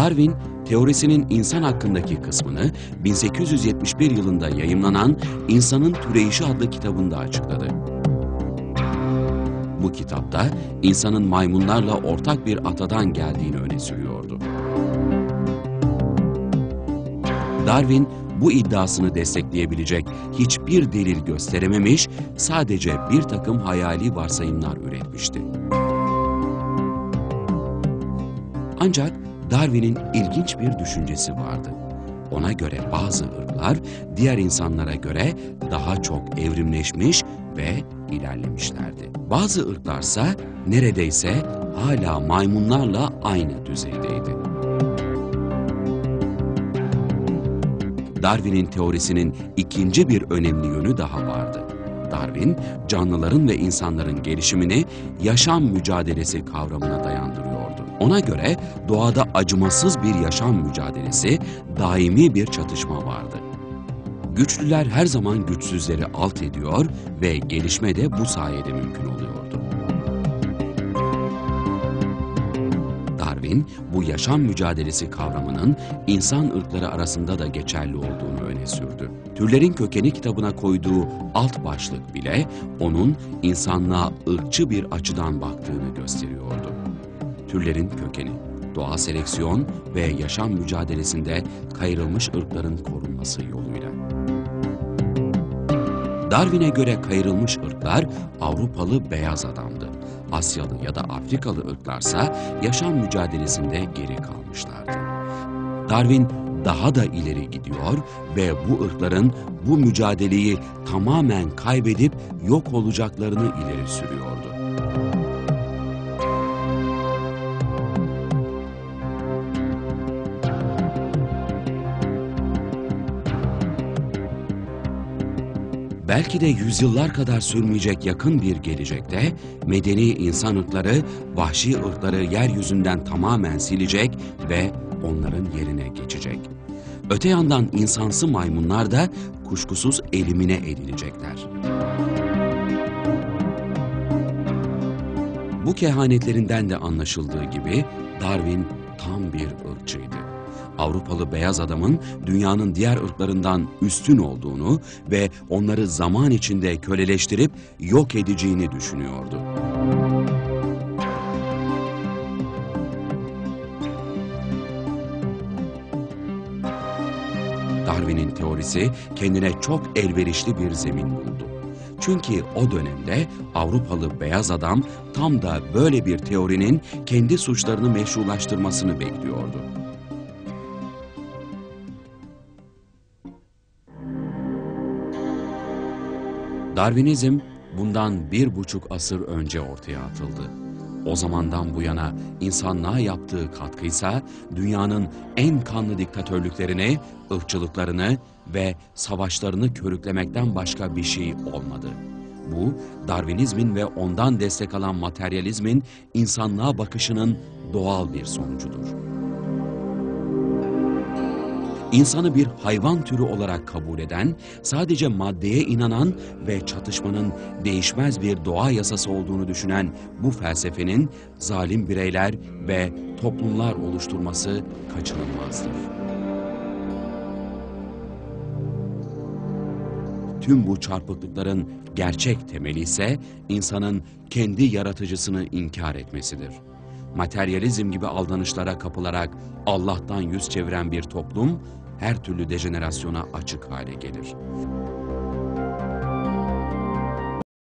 Darwin, teorisinin insan hakkındaki kısmını 1871 yılında yayımlanan İnsanın Türeyişi adlı kitabında açıkladı. Bu kitapta insanın maymunlarla ortak bir atadan geldiğini öne sürüyordu. Darwin bu iddiasını destekleyebilecek hiçbir delil gösterememiş, sadece bir takım hayali varsayımlar üretmişti. Ancak Darwin'in ilginç bir düşüncesi vardı. Ona göre bazı ırklar diğer insanlara göre daha çok evrimleşmiş ve ilerlemişlerdi. Bazı ırklarsa neredeyse hala maymunlarla aynı düzeydeydi. Darwin'in teorisinin ikinci bir önemli yönü daha vardı. Darwin, canlıların ve insanların gelişimini yaşam mücadelesi kavramına dayandırıyordu. Ona göre doğada acımasız bir yaşam mücadelesi, daimi bir çatışma vardı. Güçlüler her zaman güçsüzleri alt ediyor ve gelişme de bu sayede mümkün oluyordu. Darwin, bu yaşam mücadelesi kavramının insan ırkları arasında da geçerli olduğunu öne sürdü. Türlerin Kökeni kitabına koyduğu alt başlık bile onun insanlığa ırkçı bir açıdan baktığını gösteriyordu. Türlerin kökeni, doğa seleksiyon ve yaşam mücadelesinde kayırılmış ırkların korunması yoluyla. Darwin'e göre kayırılmış ırklar Avrupalı beyaz adamdı. Asyalı ya da Afrikalı ırklarsa yaşam mücadelesinde geri kalmışlardı. Darwin daha da ileri gidiyor ve bu ırkların bu mücadeleyi tamamen kaybedip yok olacaklarını ileri sürüyordu. Belki de yüzyıllar kadar sürmeyecek yakın bir gelecekte medeni insan ırkları vahşi ırkları yeryüzünden tamamen silecek ve onların yerine geçecek. Öte yandan insansı maymunlar da kuşkusuz elimine edilecekler. Bu kehanetlerinden de anlaşıldığı gibi Darwin tam bir ırkçıydı. Avrupalı beyaz adamın dünyanın diğer ırklarından üstün olduğunu ve onları zaman içinde köleleştirip yok edeceğini düşünüyordu. Darwin'in teorisi kendine çok elverişli bir zemin buldu. Çünkü o dönemde Avrupalı beyaz adam tam da böyle bir teorinin kendi suçlarını meşrulaştırmasını bekliyordu. Darwinizm bundan bir buçuk asır önce ortaya atıldı. O zamandan bu yana insanlığa yaptığı katkıysa dünyanın en kanlı diktatörlüklerini, ırkçılıklarını ve savaşlarını körüklemekten başka bir şey olmadı. Bu, Darwinizmin ve ondan destek alan materyalizmin insanlığa bakışının doğal bir sonucudur. İnsanı bir hayvan türü olarak kabul eden, sadece maddeye inanan ve çatışmanın değişmez bir doğa yasası olduğunu düşünen bu felsefenin zalim bireyler ve toplumlar oluşturması kaçınılmazdır. Tüm bu çarpıklıkların gerçek temeli ise insanın kendi yaratıcısını inkar etmesidir. Materyalizm gibi aldanışlara kapılarak Allah'tan yüz çeviren bir toplum her türlü dejenerasyona açık hale gelir.